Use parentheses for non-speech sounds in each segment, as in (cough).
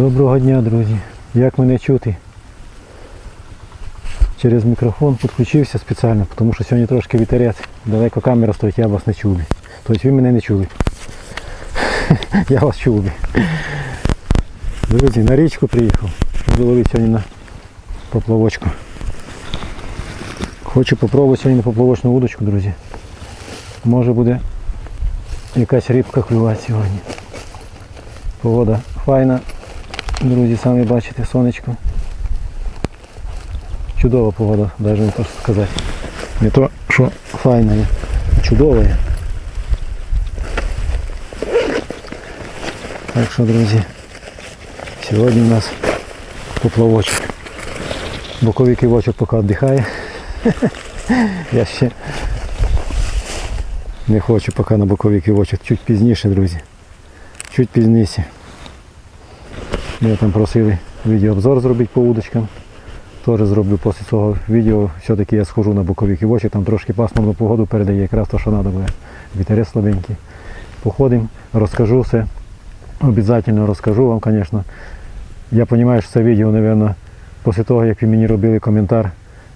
Доброго дня, друзі. Як мене чути? Через мікрофон підключився спеціально, тому що сьогодні трошки вітерець. Далеко камера стоїть, я вас не чую. Тобто ви мене не чули. (laughs) Я вас чув. Друзі, на річку приїхав. Буду ловити сьогодні на поплавочку. Хочу попробувати сьогодні на поплавочну удочку, друзі. Може буде якась рибка клювати сьогодні. Погода файна. Друзі, самі бачите сонечко. Чудова погода, навіть не то сказати. Не то, що файна є, а чудова є. Так що, друзі, сьогодні у нас поплавочок. Боковий кивочок поки віддихає. (laughs) Я ще не хочу поки на боковий кивочок. Чуть пізніше, друзі. Чуть пізніше. Мене там просили відеообзор зробити по удочкам. Теж зроблю після цього відео. Все-таки я схожу на бокові кивочі, там трошки пасмурну погоду передає, якраз то, що треба буде. Вітерець слабенький. Походимо, розкажу все. Обязательно розкажу вам, звісно. Я розумію, що це відео, мабуть, після того, як ви мені робили коментар,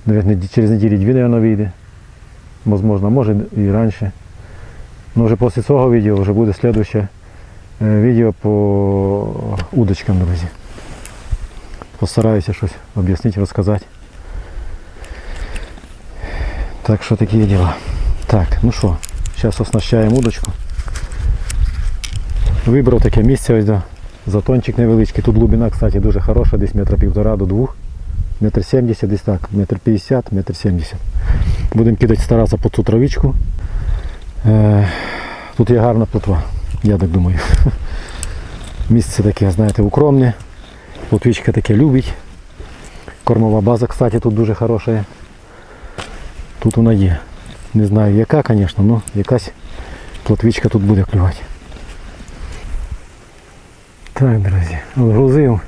мабуть, через неділю дві, мабуть, вийде. Можливо, може і раніше. Ну вже після цього відео вже буде слідуще відео по удочкам, друзі. Постараюся щось об'яснити, розказати. Так що такі діла. Так, ну що, зараз оснащаємо удочку. Вибрав таке місце ось да. Затончик невеличкий. Тут глибина, кстати, дуже хороша, десь метра півтора до двох. Метр сімдесят, десь так, метр п'ятдесят, метр сімдесят. Будемо кидати старатися по цю травичку. Е, тут є гарна плотва, я так думаю. Місце таке, знаєте, укромне. Плотвичка таке любить. Кормова база, кстати, тут дуже хороша. є. Тут вона є. Не знаю яка, звісно, але якась плотвичка тут буде клювати. Так, друзі, грузив,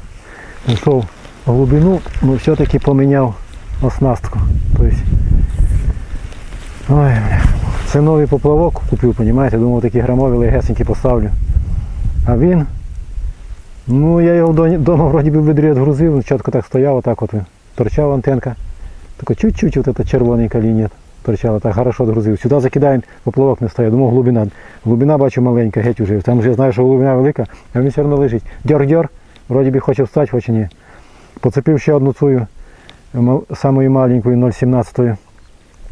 знайшов глибину, але все-таки поміняв оснастку. Тобто, ой, бля. Новий поплавок купив, розумієте, думав такі грамові легесенькі поставлю. А він, ну я його вдома вроді би відрі відгрузив, чітко так стояв, отак от торчала антенка. Тако чуть-чуть вот эта червоненька лінія торчала, так хорошо відгрузив. Сюди закидаємо, поплавок не стоїть. Думав глибина. Глибина бачу маленька, геть уже. Там вже знаю, що глибина велика, а він все одно лежить. Дьор-дьор, вроді би хоче встати, хоче ні. Поцепив ще одну цю самою маленькою 0,17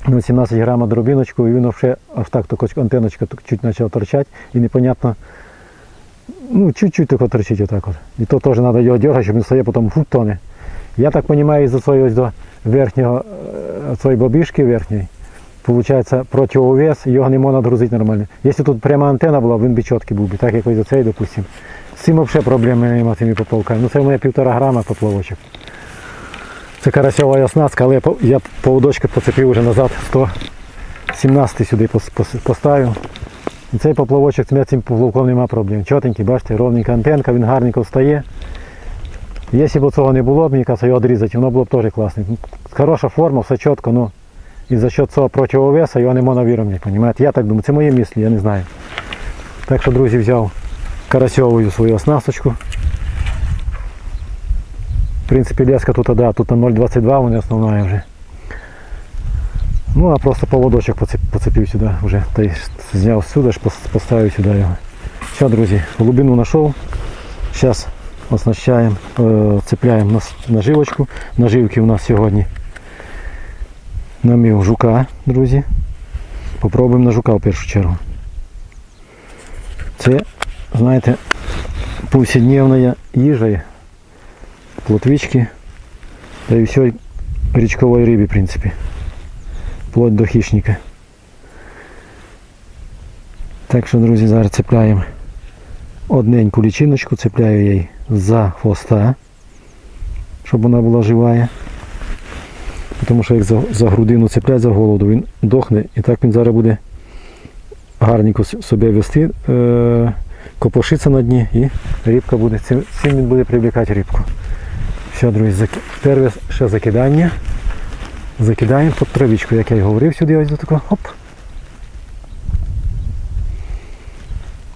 0,17 грама дробіночку, і він вже аж так тако антеночка чуть почала торчати і непонятно. Ну, чуть-чуть тако торчить отак от. І то теж треба його дергати, щоб він стає потім фу, тоне. Я так розумію, із-за цієї до е, цієї бобіжки верхньої, виходить, противовес, його не можна грузити нормально. Якщо тут пряма антенна була, він би чіткий був би, так як ось до цієї, допустимо. З цим взагалі проблеми немає цими поплавками. Ну це в мене півтора грама поплавочок. Це карасьова оснастка, але я по- я поводочки поцепив вже назад 117 сюди пос- пос- поставив. І цей поплавочок, з цим поплавком немає проблем. Чотенький, бачите, ровненька антенка, він гарненько встає. Якщо б цього не було, мені кажется, його відрізати, воно було б теж класно. Хороша форма, все чітко, ну і за счет цього противовеса його не можна вирівняти, розумієте? Я так думаю, це мої мислі, я не знаю. Так що, друзі, взяв карасьовую свою оснасточку. В принципі, леска тут, да, тут на 0,22 вона основна вже. Ну, а просто поводочок поцеп- поцепив сюди вже. Та й зняв сюди, ж пос- поставив сюди його. Все, друзі, глибину знайшов. Зараз оснащаємо, е, цепляємо нас- наживочку. Наживки у нас сьогодні намів жука, друзі. Попробуємо на жука в першу чергу. Це, знаєте, повсякдневна їжа. Плотвички. Та і все річкової риби, в принципі. Вплоть до хищника. Так що, друзі, зараз цепляємо одненьку лічиночку, цепляю її за хвоста, щоб вона була живая. Тому що як за, за грудину цеплять за голову, він дохне і так він зараз буде гарненько с- себе вести, е, копошиться на дні і рибка буде. Цим, цим він буде привлекати рибку. Все, друзі, заки... перше ще закидання. Закидаємо під травичку, як я й говорив сюди, ось до такого. Хоп.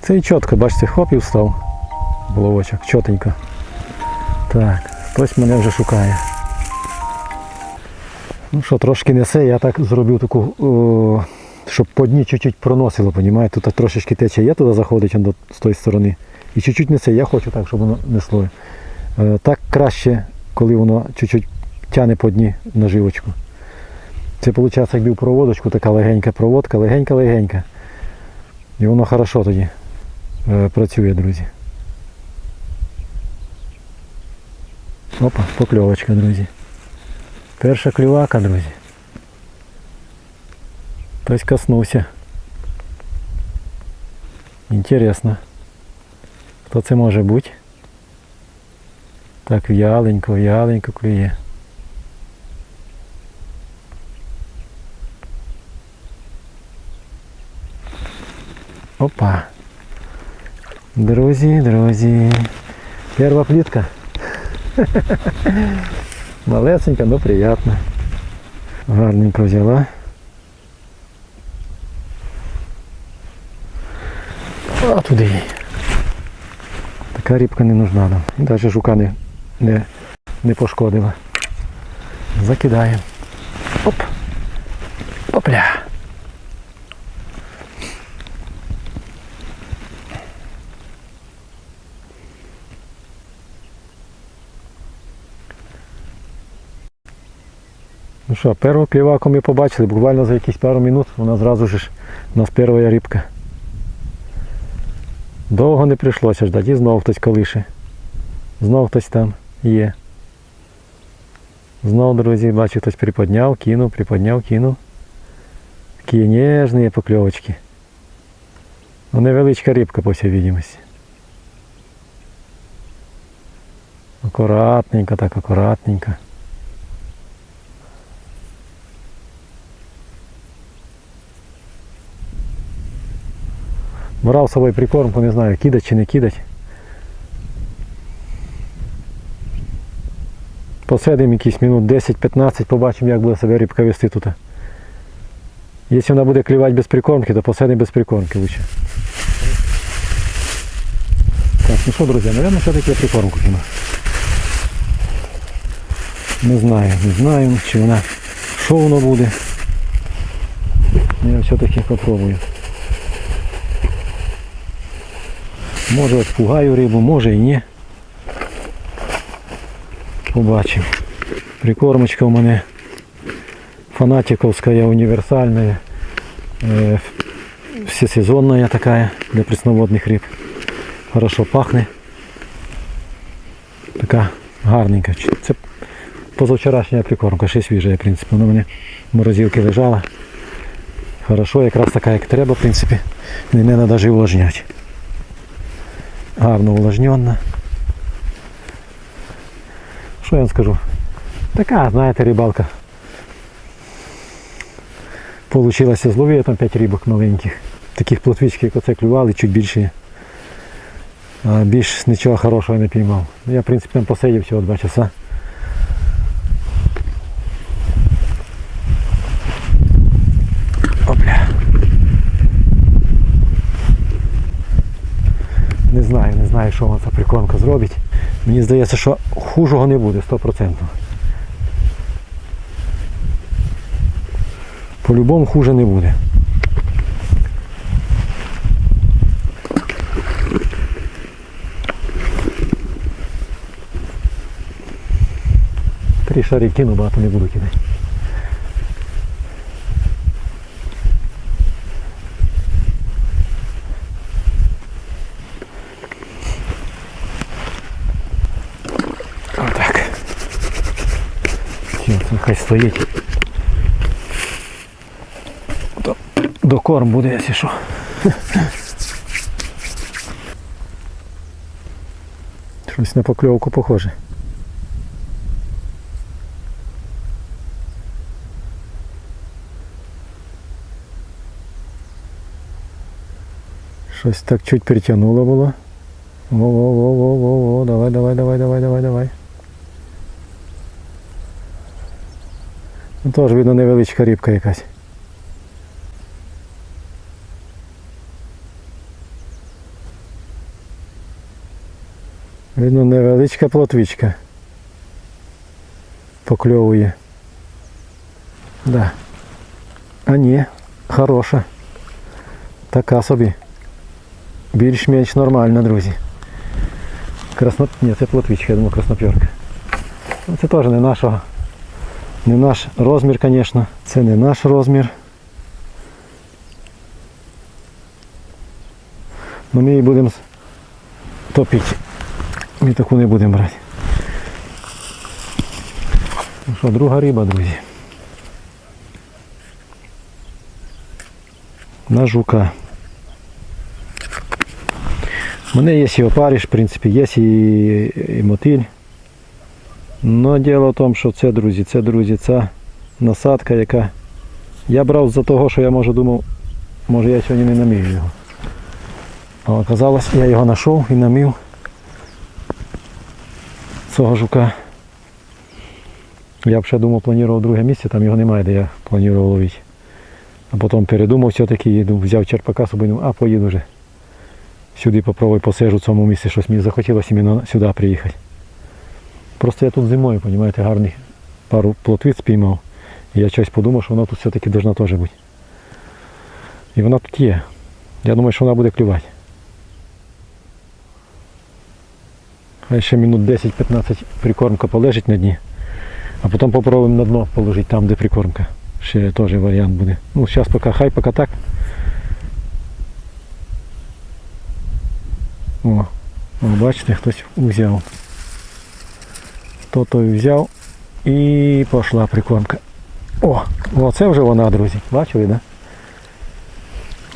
Це і чітко, бачите, хоп і встав. Головочок, чотенько. Так, хтось мене вже шукає. Ну що, трошки несе, я так зробив таку, о, щоб по дні чуть-чуть проносило, понімаєте? Тут трошечки тече, є туди заходить з тої сторони. І чуть-чуть несе, я хочу так, щоб воно несло. Е, так краще, коли воно чуть-чуть тяне по дні наживочку. Це виходить, якби в проводочку така легенька проводка, легенька-легенька. І воно хорошо тоді е, працює, друзі. Опа, покльовочка, друзі. Перша клювака, друзі. Хтось коснувся. Інтересно. Хто це може бути? Так в'яленько, в'яленько клює. Опа. Друзі, друзі. Перша плітка. (laughs) Малесенька, но приятно. Гарненько взяла. А туди. Така рибка не нужна нам. Навіть жука не, не пошкодила. Закидаємо. Оп. Опля. Ну що, першу кліваку ми побачили, буквально за якісь пару минут вона зразу ж у нас перша рибка. Довго не прийшлося ждати, і знов хтось колише. Знов хтось там є. Знов, друзі, бачу, хтось приподняв, кинув, приподняв, кинув. Такі ніжні покльовочки. Ну, невеличка рибка, по всій відомості. Акуратненько, так акуратненько. Брав з собою прикормку, не знаю, кидать чи не кидать. Посидимо якісь минут 10-15, побачимо, як буде себе рибка вести тут. Якщо вона буде клювати без прикормки, то посидимо без прикормки лучше. Так, ну що, друзі, наверное, все-таки прикормку кину. Не знаю, не знаю, чи вона, що воно буде. Я все-таки попробую. Може отпугаю рибу, може і ні Побачимо. Прикормочка у мене фанатиковская, универсальная, э, всесезонная такая для пресноводных рыб. Хорошо пахне. Така гарненька. Чи- Це позавчорашня прикормка, ще свіжа, в принципі. Вона у мене в морозилці лежала. Хорошо, якраз така, як треба, в принципі. Не треба навіть увлажняти. Гарно увлажнена. Що я вам скажу? Така, знаєте, рибалка. Получилося зловив я там 5 рибок маленьких. Таких плотвички, як оце клювали, чуть більше. А більш нічого хорошого не піймав. Я, в принципі, там посидів всього 2 часа. Опля. Знаю, не знаю, що вона ця прикормка зробить. Мені здається, що хужого не буде 100%. По-любому хуже не буде. Три шари кину, багато не буду кидати. Отак. Все, це хай стоїть. До, корм буде, якщо що. Щось на покльовку похоже. Щось так чуть притягнуло було. Во-во-во-во-во-во, давай, давай, давай, давай, давай, давай. Ну, Теж видно невеличка рибка якась. Видно, невеличка плотвичка. Покльовує. Да. А ні, хороша. Така собі. Більш-менш нормальна, друзі. Красно... Ні, це плотвичка, я думаю, краснопьорка. Ну, Це теж не нашого. Не наш розмір, звісно. Це не наш розмір. Ну ми її будемо топити. Ми таку не будемо брати. Ну що, друга риба, друзі. На жука. У мене є і опариш, в принципі, є і, і мотиль. Но діло в тому, що це, друзі, це, друзі, ця насадка, яка. Я брав за того, що я може думав, може я сьогодні не намію його. А оказалось, я його знайшов і намів цього жука. Я б ще думав, планував друге місце, там його немає, де я планував ловити. А потім передумав все-таки, взяв черпака собі, а поїду вже. Сюди попробую посижу в цьому місці, щось мені захотілося іменно сюди приїхати. Просто я тут зимою, розумієте, гарний пару плотвиць спіймав. Я щось подумав, що вона тут все-таки повинна теж бути. І вона тут є. Я думаю, що вона буде клювати. Хай ще минут 10-15 прикормка полежить на дні. А потім попробуємо на дно положити там, де прикормка. Ще теж варіант буде. Ну, зараз поки хай поки так. О, о, бачите, хтось взяв. Хто той взяв і пішла прикормка. О, о, це вже вона, друзі. Бачили, да?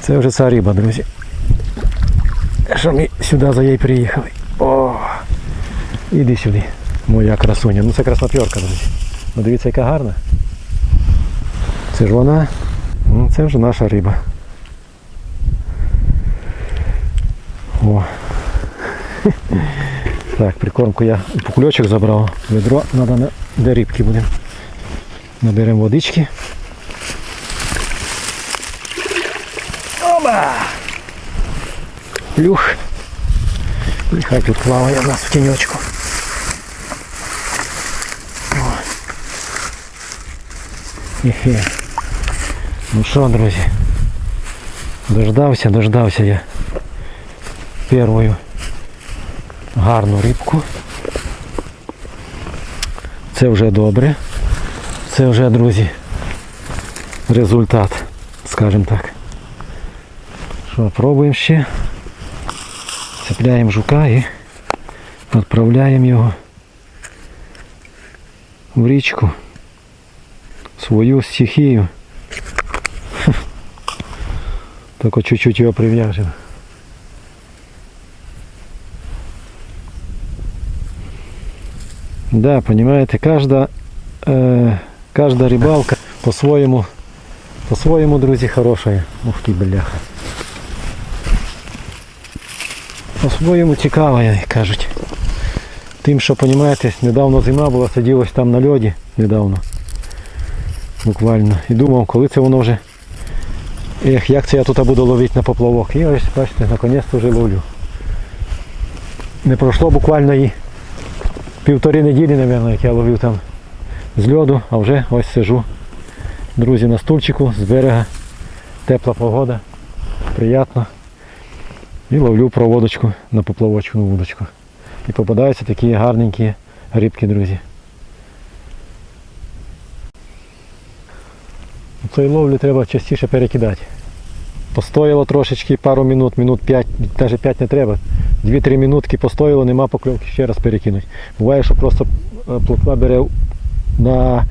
Це вже ця риба, друзі. Що ми сюди за їй приїхали. О, іди сюди. Моя красуня. Ну це краснопьорка, друзі. Ну дивіться, яка гарна. Це ж вона. Ну, це вже наша риба. О. Так, прикормку я у кульочок забрав. Ведро треба на де рибки будемо. Наберемо водички. Оба! Плюх. І хай тут плаває у нас в тіньочку. О. Ехе. Ну що, друзі? Дождався, дождався я першою гарну рибку. Це вже добре. Це вже, друзі, результат, скажімо так. Що, пробуємо ще. Цепляємо жука і відправляємо його в річку. Свою стихію. (laughs) Тільки чуть-чуть його прив'яжемо. Да, понимаете, каждая, э, каждая рыбалка по-своєму, по-своєму, друзі, хорошая. Ух ти, бляха. По-своєму цікава, як кажуть. Тим, що, розумієте, недавно зима була, сиділось там на льоді недавно. Буквально. І думав, коли це воно вже. Ех, як це я тут буду ловити на поплавок. І ось, бачите, наконець-то вже ловлю. Не пройшло буквально і півтори неділі, мабуть, як я ловив там з льоду, а вже ось сижу. Друзі, на стульчику з берега. Тепла погода. Приємно. І ловлю проводочку на поплавочку на вудочку. І попадаються такі гарненькі рибки, друзі. Цієї ловлі треба частіше перекидати. Постояло трошечки, пару минут, минут 5, навіть 5 не треба. 2-3 минутки постояло, нема покльовки, ще раз перекинуть. Буває, що просто е, плотва бере на,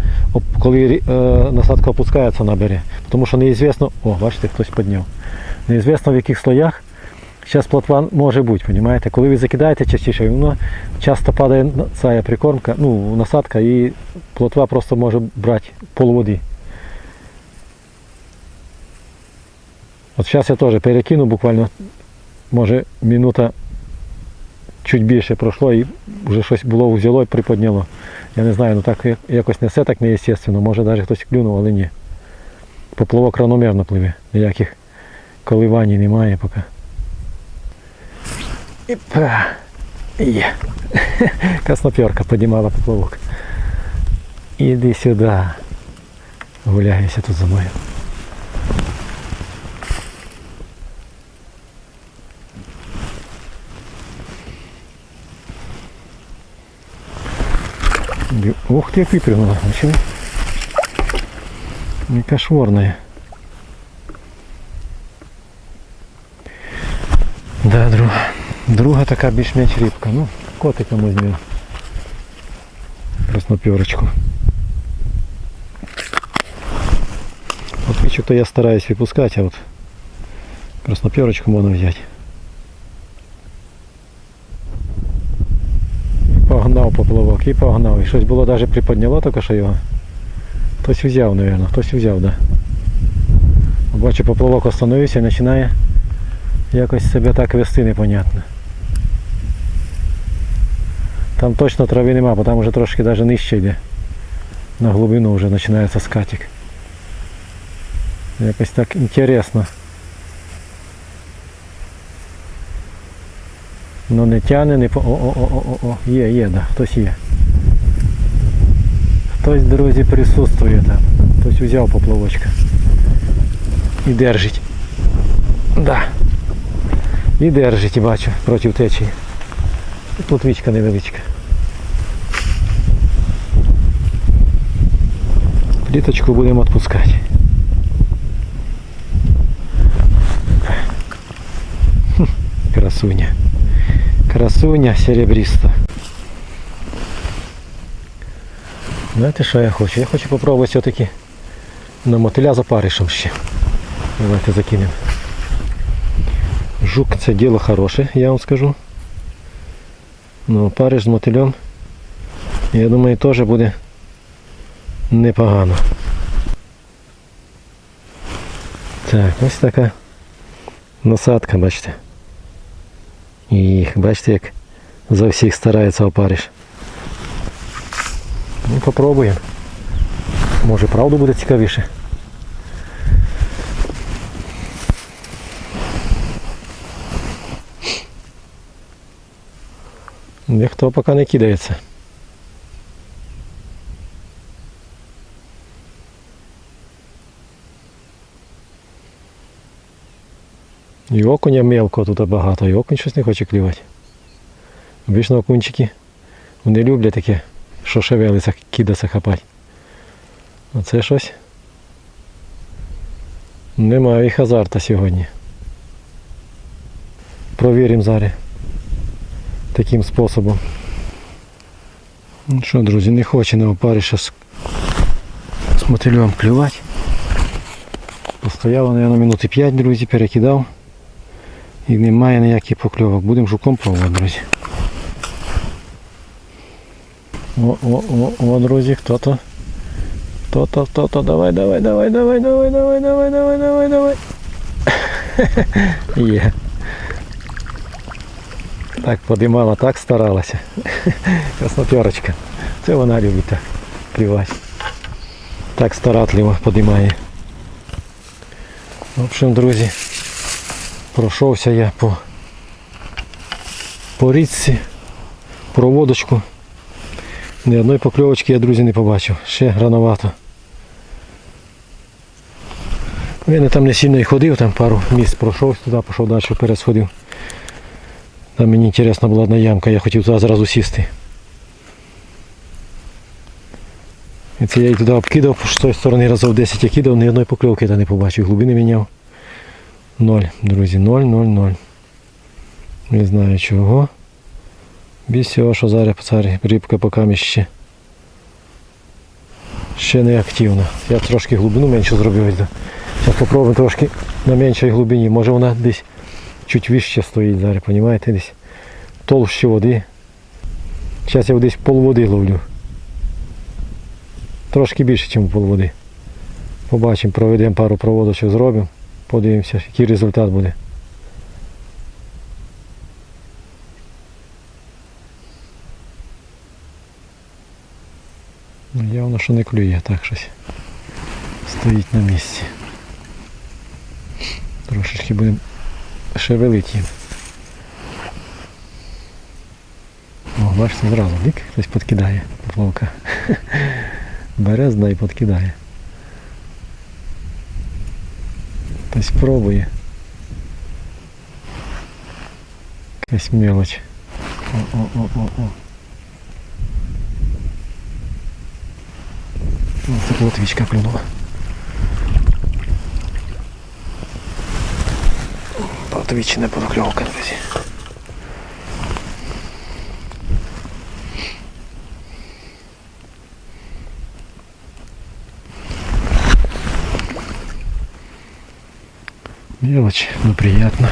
коли е, насадка опускається на бере. Тому що неізвісно, о, бачите, хтось підняв. Неізвісно в яких слоях зараз плотва може бути, розумієте? Коли ви закидаєте частіше, воно часто падає ця прикормка, ну, насадка і плотва просто може брати пол води. От зараз я теж перекину буквально, може минута чуть більше пройшло і вже щось було взяло і приподняло. Я не знаю, ну так якось не все так неестественно, може навіть хтось клюнув, але ні. Поплавок равномірно пливе, ніяких коливань немає поки. Іпа. Є. (laughs) Красноперка піднімала поплавок. Іди сюди. Гуляйся тут за мною. Ух ты, як випрыгнула. Нічого. Яка шворная. Да, друга. Друга така більш-менш рибка. Ну, котика візьмемо. Красноперочку. Вот бичок-то я стараюсь выпускать, а вот красноперочку можно взять. Поплавок, і погнав. І щось було навіть приподняло тільки що його. Хтось взяв, мабуть, хтось взяв, да. Бачу, поплавок остановився і починає якось себе так вести непонятно. Там точно трави нема, бо там вже трошки навіть нижче йде. На глибину вже починається скатик. Якось так інтересно. Ну не тяне, не по... О, о, о, о, о, о, є, є, да, хтось є. Хтось, друзі, присутствує там. Хтось взяв поплавочка. І держить. Да. І держить, бачу, проти течії. Тут вічка невеличка. Пліточку будемо відпускати. Красуня. Красуня серебриста. Знаєте, що я хочу? Я хочу попробувати все-таки на мотиля за паришем ще. Давайте закинемо. Жук це діло хороше, я вам скажу. Ну, париш з мотилем, я думаю, теж буде непогано. Так, ось така насадка, бачите. І бачите, як за всіх старається опариш. Ну, попробуємо. Може правду буде цікавіше. Ніхто поки не кидається. І окуня мелкого тут багато, і окунь щось не хоче клювати. Обично окунчики вони люблять таке, що шевелиться, кидаться хапати. А це щось. Немає їх азарта сьогодні. Провіримо зараз таким способом. Ну що, друзі, не хоче на опаріша з, з мотильом клювати. Постояло, мабуть, минути 5, друзі, перекидав. І немає ніяких покльовок. Будемо жуком пробувати, друзі. О, друзі, хто-то. Хто-то, хто-то, давай, давай, давай, давай, давай, давай, давай, давай, давай, давай. (laughs) Є. Так подимала, так старалася. (laughs) Красноперочка. Це вона любить так клювати. Так старатливо подимає. В общем, друзі, пройшовся я по, по річці, проводочку. Ні одної покльовочки я, друзі, не побачив. Ще рановато. Я не там не сильно і ходив, там пару місць пройшов туди, пішов далі вперед сходив. Там мені інтересна була одна ямка, я хотів туди зразу сісти. І це я і туди обкидав, з тої сторони разів 10 я кидав, ні одної покльовки я не побачив, глибини міняв. Ноль, друзі, ноль, ноль, ноль. Не знаю чого. Без цього, що зараз рибка поки ще. Ще не активна. Я трошки глибину менше зробив. Зараз спробуємо трошки на меншій глибині. Може вона десь чуть вище стоїть зараз, розумієте, десь толще води. Зараз я десь пол води ловлю. Трошки більше, ніж пол води. Побачимо, проведемо пару проводочок, зробимо, подивимося, який результат буде. Ну, Явно, що не клює, так щось стоїть на місці. Трошечки будемо шевелить їм. О, бачите, зразу дик, хтось підкидає поплавка. (laughs) Бере зна і підкидає. Хтось пробує. Якась мелочь. О-о-о-о-о. Вот так лотвічка клюнула. Лотвічна покльовка, друзі. Мелочь, но приятно.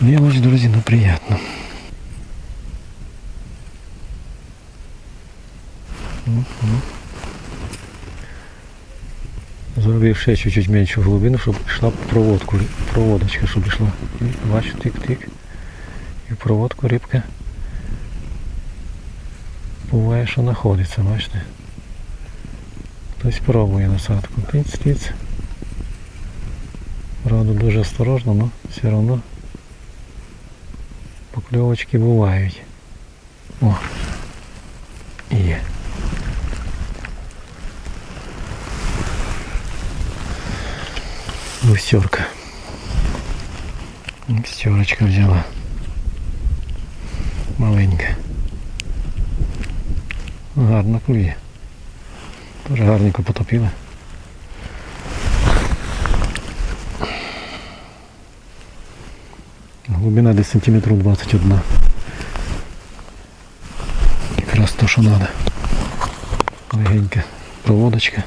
Мелочь, друзья, но приятно. Мгм. Зробив ще чуть-чуть меншу глибину, щоб йшла проводку, проводочка, щоб йшла. І Бачу, тик-тик. І в проводку рибка буває, що знаходиться, бачите. Хтось пробує насадку. Тиць-тиць. Правда, дуже осторожно, але все одно покльовочки бувають. О! Є. Густерка. Густерочка взяла. Маленька. Гарно клює. Тоже гарненько потопила. Глубина десь сантиметрів 21. Якраз то, що треба. Легенька проводочка.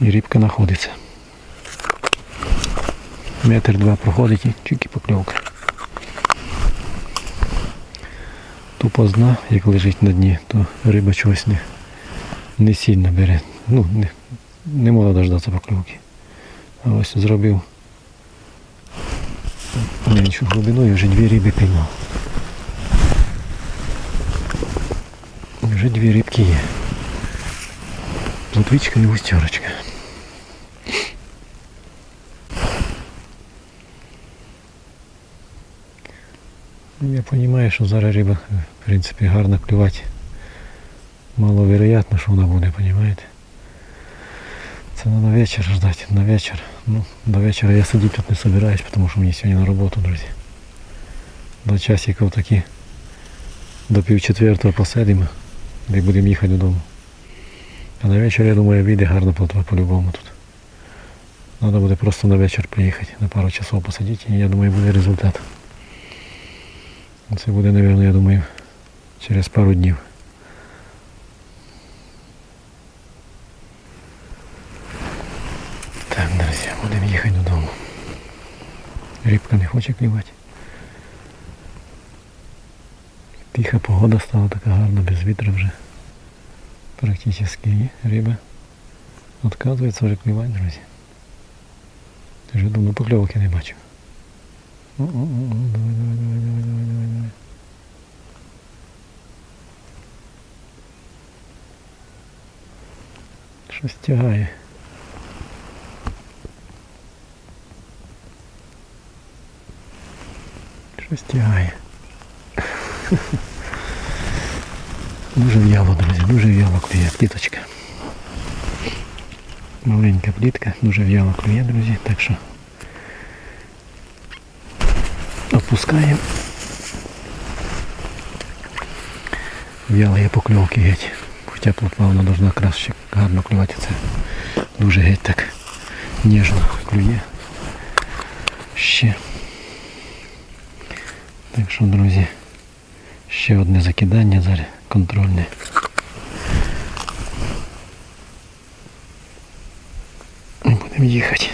І рибка знаходиться. Метр два проходить і тільки покльовка. Тупо зна, як лежить на дні, то риба чогось не, не сильно бере. Ну, не, не можна дождатися покльовки. А ось зробив меншу глибину і вже дві риби піймав. І Вже дві рибки є. Плотвичка і густерочка. Ну, Я розумію, що зараз риба, в принципі, гарно клювати. Маловероятно, що вона буде, розумієте? Це треба вечір ждати, на вечір. Ну, до вечора я сидіти тут не собираюсь, тому що мені сьогодні на роботу, друзі. До часиків таки до пів четвертого посидимо, і будемо їхати додому. А на вечір, я думаю, вийде гарно плотва по-любому тут. Треба буде просто на вечір приїхати, на пару часов посидіти, і я думаю, буде результат. Це буде, мабуть, я думаю, через пару днів. Рибка не хоче клювати. Тиха погода стала така гарна, без вітру вже. Практично риба відказується вже клювати, друзі. Вже давно покльовки не бачив. Давай, давай, давай, давай, давай, давай, давай. Щось тягає. Щось тягає. Дуже в'яло, друзі, дуже в'яло клює пліточка. Маленька плітка, дуже в'яло клює, друзі, так що опускаємо. В'яло є покльовки геть. Хоча плотва вона должна краще гарно клювати. Це дуже геть так ніжно клює. Ще. Так що, друзі, ще одне закидання зараз контрольне. Будемо їхати.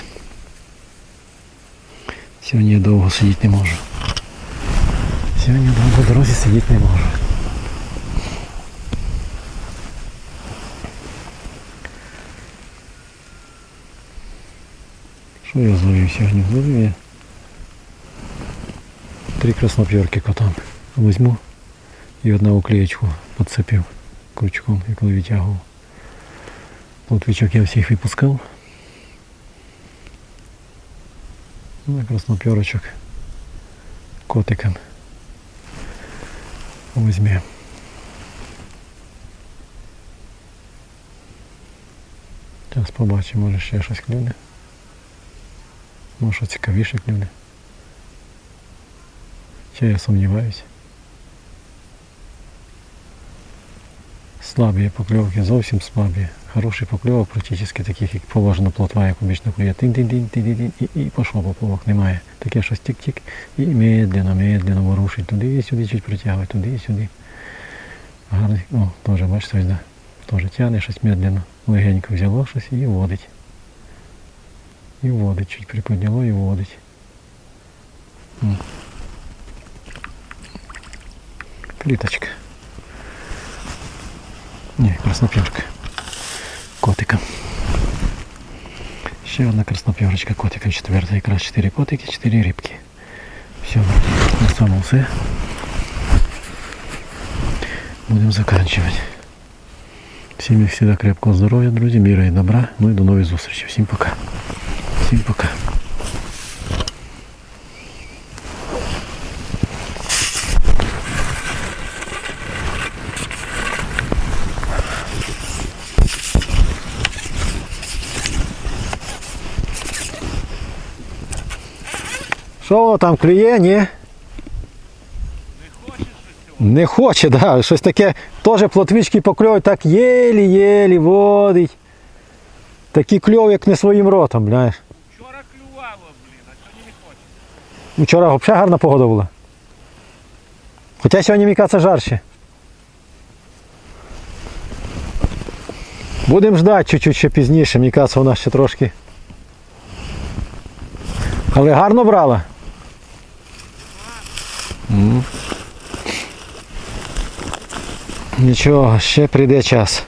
Сьогодні я довго сидіти не можу. Сьогодні довго по дорозі сидіти не можу. Що я зловив сьогодні? Зловив я три красноперки котам. Возьму і одну уклеєчку підцепив крючком, і коли витягував. Плотвичок я всіх випускав. Ну, а красноперочок котикам. Візьмемо. Зараз побачимо, може ще щось клюне. Може цікавіше клюне. Ще я сумніваюся. Слабі покльовки, зовсім слабі. Хороший покльовок, практично таких, як положено плотва, як обично клює. тин тин тин тин тин і, і пішов поплавок, немає. Таке щось тик-тик і медленно, медленно ворушить. Туди і сюди чуть притягує, туди і сюди. Гарний. О, теж ось, да. Теж тягне щось медленно. Легенько взяло щось і водить. І водить, чуть приподняло і водить. Кліточка. Ні, краснопірка. Котика. Ще одна краснопірочка котика, четверта. Якраз чотири котики, чотири рибки. Все, на цьому все. Будемо заканчивать. Всім як завжди крепкого здоров'я, друзі, міра і добра. Ну і до нових зустрічей. Всім пока. Всім пока. Що воно там клює, ні? Не хоче, да. Щось таке теж плотвички покльовують, так єлі-єлі водить. Такі кльов, як не своїм ротом, знаєш. Вчора клювало, блін, а сьогодні не хоче. Вчора взагалі гарна погода була. Хоча сьогодні мені кажеться жарче. Будемо ждати чуть-чуть ще пізніше, мені кажеться, вона ще трошки. Але гарно брала. Нічого, ще прийде час.